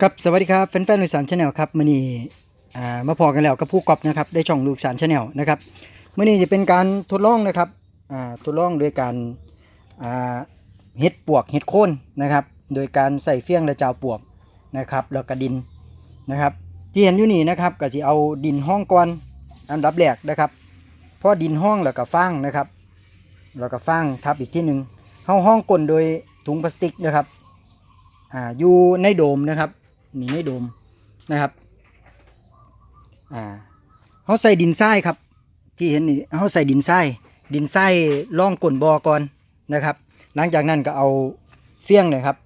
ครับสวัสดีครับแฟนๆลูกสารชาแนลครับมื่อนี้อ่มาพอกันแล้วกับผู้กอบนะครับได้ช่องลูกสารชาแนลนะครับมื่อนี้จะเป็นการทดลองนะครับทดลองโดยการเฮ็ดปวกเฮ็ดโค่นนะครับโดยการใส่เฟี้ยงและจาวปวกนะครับแล้วก็ดินนะครับที่เห็นอยู่นี่นะครับก็จะเอาดินห้องก่อนอันดับแรกนะครับเพราะดินห้องแล้วก็ฟางนะครับแล้วก็ฟางทับอีกที่หนึ่งเข้าห้องก้นโดยถุงพลาสติกนะครับออยู่ในโดมนะครับ มีในโดมนะครับอ่าเขาใส่ดินทรายครับ ที่เห็นนี่เขาใส่ดินทรายดินทรายล่องก้นบอก่อนนะครับ หลังจากนั้นก็เอาเฟี้ยงเลยครับ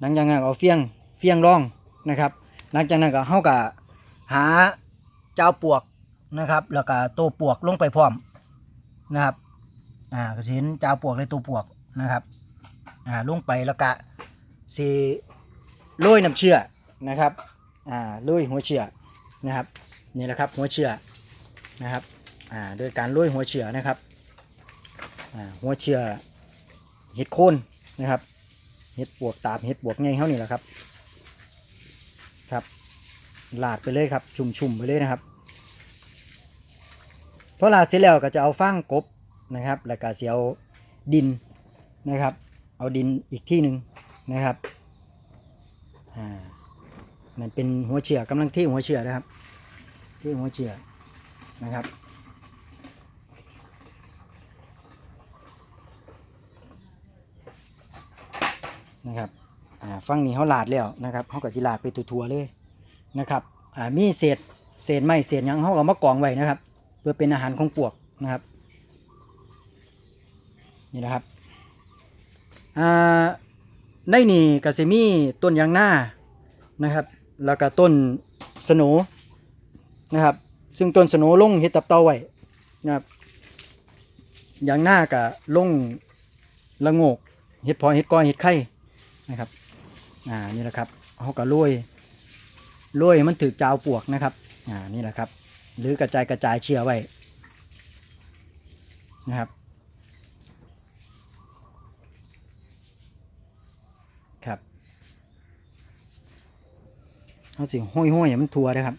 หลังจากนั้นเอาเฟี้ยงเฟี้ยงร่องนะครับ หลังจากนั้นก็เขาก็หาเจ้าปวกนะครับ แล้วก็ตัวปวกลงไปพร้อมนะครับอ่าก็เห็นเจ้าปวกเลยตัวปวกนะครับอ่าลงไปแล้วก็สี โรยน้ำเชื่อนะครับอ่าโรยหัวเชื่อนะครับนี่แหละครับหัวเชื่อนะครับอ่าโดยการโรยหัวเชื่อนะครับอ่าหัวเชื่อเห็ดโคนนะครับเห็ดปวกตาบเห็ดปวกไงเขานี่แหละครับครับลาดไปเลยครับชุ่มๆไปเลยนะครับพอลาดเสร็จแล้วก็จะเอาฟางกบนะครับแล้วก็เสียวดินนะครับ เอาดินอีกที่หนึ่งนะครับ อ่ามันเป็นหัวเชือกกำลังที่หัวเชือกนะครับ ที่หัวเชือกนะครับ นะครับอ่าฟังนี้เขาลาดแล้วนะครับเขาก็จิลาดไปทั่วๆเลยนะครับอ่ามีเศษเศษไม้เศษยังเขาก็มากองไว้นะครับ เพื่อเป็นอาหารของปวกนะครับนี่นะครับอ่า ในนี่ก็สิมีต้นยางนานะครับ แล้วก็ต้นสโหนะครับ ซึ่งต้นสโหนลงเฮ็ดตับเตาไว้นะครับยางนาก็ลงละโงกเฮ็ดพอเฮ็ดก้อยเฮ็ดไข่นะครับอ่านี่แหละครับเขาก็โรยโรยมันถือจาวปวกนะครับอ่านี่แหละครับ หรือกระจายกระจายเชื้อไว้นะครับ เอาสิห้อยห้อยมันทัวนะครับ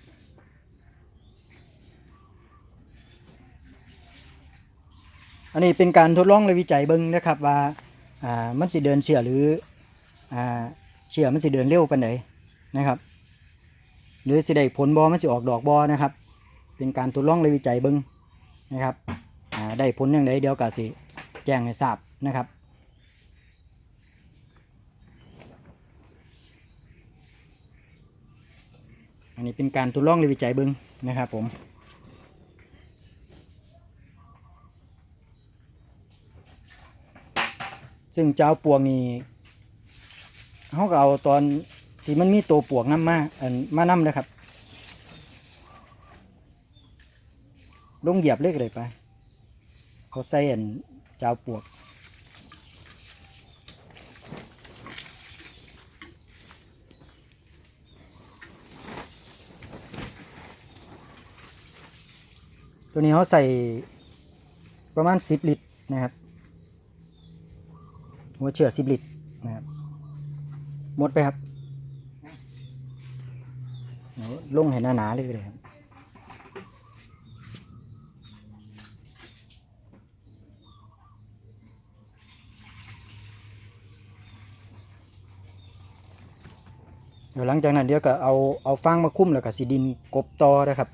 อันนี้เป็นการทดลองและวิจัยเบิ้งนะครับว่าอ่ามันสิเดินเชื่อหรืออ่าเชื่อมันสิเดินเร็วปานใดนะครับ หรือสิได้ผลบอมันสิออกดอกบอนะครับ เป็นการทดลองและวิจัยเบิ้งนะครับอ่าได้ผลอย่างไรเดียวกับสิแจ้งให้ทราบนะครับ อันนี้เป็นการทดลองหรือวิจัยเบิ้งนะครับผมซึ่งเจ้าปวงนี่เขาก็เอาตอนที่มันมีตัวปวกน้ำมาอันมาน้ำนะครับลงเหยียบเลขเลยไป เขาใส่อันเจ้าปวก ตัวนี้เขาใส่ประมาณ 10 ลิตรนะครับ หัวเชื่อ 10 ลิตรนะครับหมดไปครับเดี๋ยวลงให้หนาๆเลยก็ได้ครับเดี๋ยวหลังจากนั้นเดี๋ยวก็เอาเอาฟางมาคุ้มแล้วก็สีดินกบตอนะครับ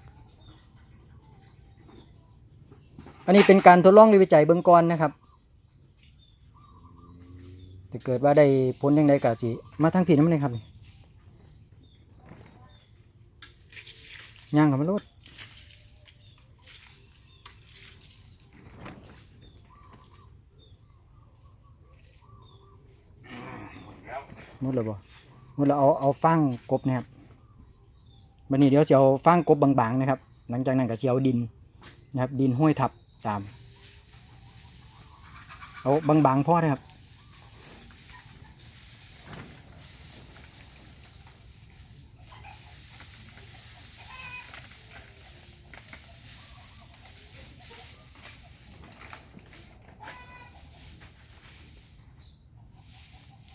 อันนี้เป็นการทดลองหรือวิจัยเบื้องก่อนนะครับถ้าเกิดว่าได้ผลยังไงก็สิมาทางผิดนั่นเลยครับย่างกับมันรดหมดเลยบ่หมดแล้วเอาเอาฟางกบนะครับวันนี้เดี๋ยวจะเอาฟางกบบางๆนะครับ หลังจากนั้นก็จะเอาดินนะครับ ดินห้วยทับ ตามเอาบางๆพ่อนะครับ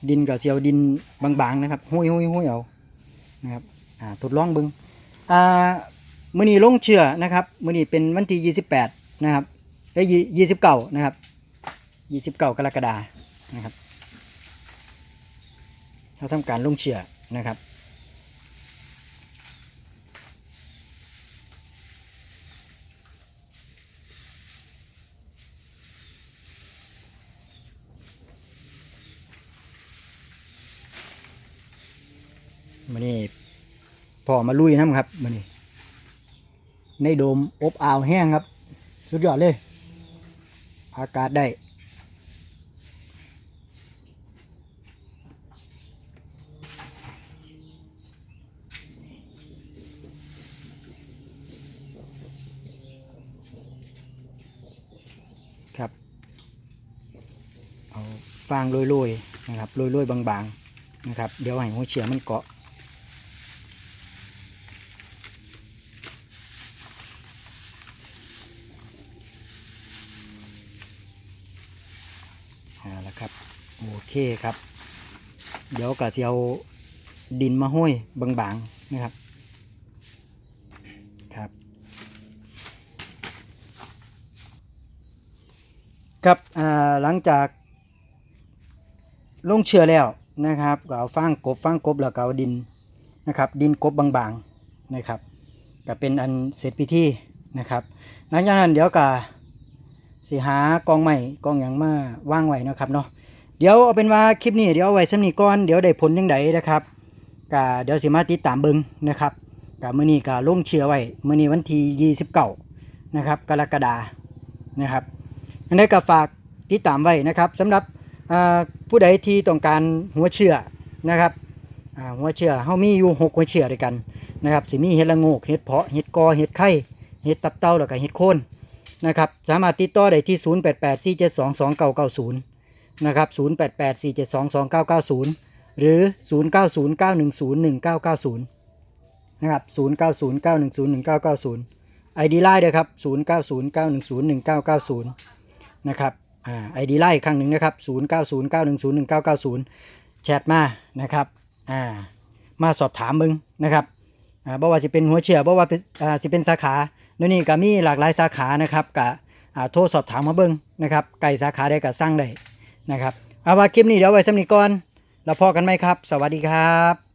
ดินกับเสียวดินบางๆนะครับห้วยห้วยห้วยเอานะครับอ่าทดลองบิงอ่ามื้อนี้ลงเชื่อนะครับมื้อนี้เป็นวันที่ 28 นะครับ เอ้ย29นะครับ29กรกฎานะครับเราทำการลงเชื่อนะครับมันนี่พอมาลุยน้ำครับมันนี่ในโดมอบอ่าวแห้งครับ สุดยอดเลย อากาศได้ครับเอาฟางโรยๆนะครับโรยๆบางๆนะครับ เดี๋ยวให้หัวเฉียมันเกาะ เอาละครับโอเคครับ เดี๋ยวก็จะเอาดินมาห้อยบางๆนะครับครับครับหลังจากลงเชือแล้วนะครับก็เอาฟางกบฟางกบแล้วก็เอาดินนะครับ ดินกบบางๆนะครับก็เป็นอันเสร็จพิธีนะครับหลังจากนั้นเดี๋ยวก็ สิหากองใหม่กองอย่างมาว่างไว้นะครับเนาะเดี๋ยวเอาเป็นว่าคลิปนี้เดี๋ยวเอาไว้สำนีก่อนเดี๋ยวได้ผลยังไงนะครับก็เดี๋ยวสิมาติดตามเบิงนะครับก็มื้อนี้ก็ลงเชื่อไว้มื้อนี้วันที่29นะครับกรกฎานะครับอันนี้ก็ฝากติดตามไว้นะครับสำหรับผู้ใดที่ต้องการหัวเชื่อนะครับหัวเชื่อเฮามีอยู่หกหัวเชื่อด้วยกันนะครับสิมีเห็ดละโงกเห็ดเพาะเห็ดกอเห็ดไข่เห็ดตับเต้าแล้วก็เห็ดโคน นะครับสามารถติดต่อได้ที่ 0884722990 นะครับ 0884722990 หรือ 0909101990 นะครับ 0909101990 ID ไลน์ด้วยครับ 0909101990 นะครับอ่าไอดีไล่ครั้งหนึ่งนะครับ 0 9 0 9 1 0 1 9 9 0 แชทมานะครับอ่ามาสอบถามมึงนะครับอ่าบ่ว่าสิเป็นหัวเชื่อบ่ว่าอ่าสิเป็นสาขา ดี๋ยวนี้ก็มีหลากหลายสาขานะครับกะอ่าโทรสอบถามมาเบิ้งนะครับไก่สาขาได้ก็สร้างได้นะครับเอาว่าคลิปนี้เดี๋ยวไว้สำนีก่อน แล้วพอกันไหมครับ สวัสดีครับ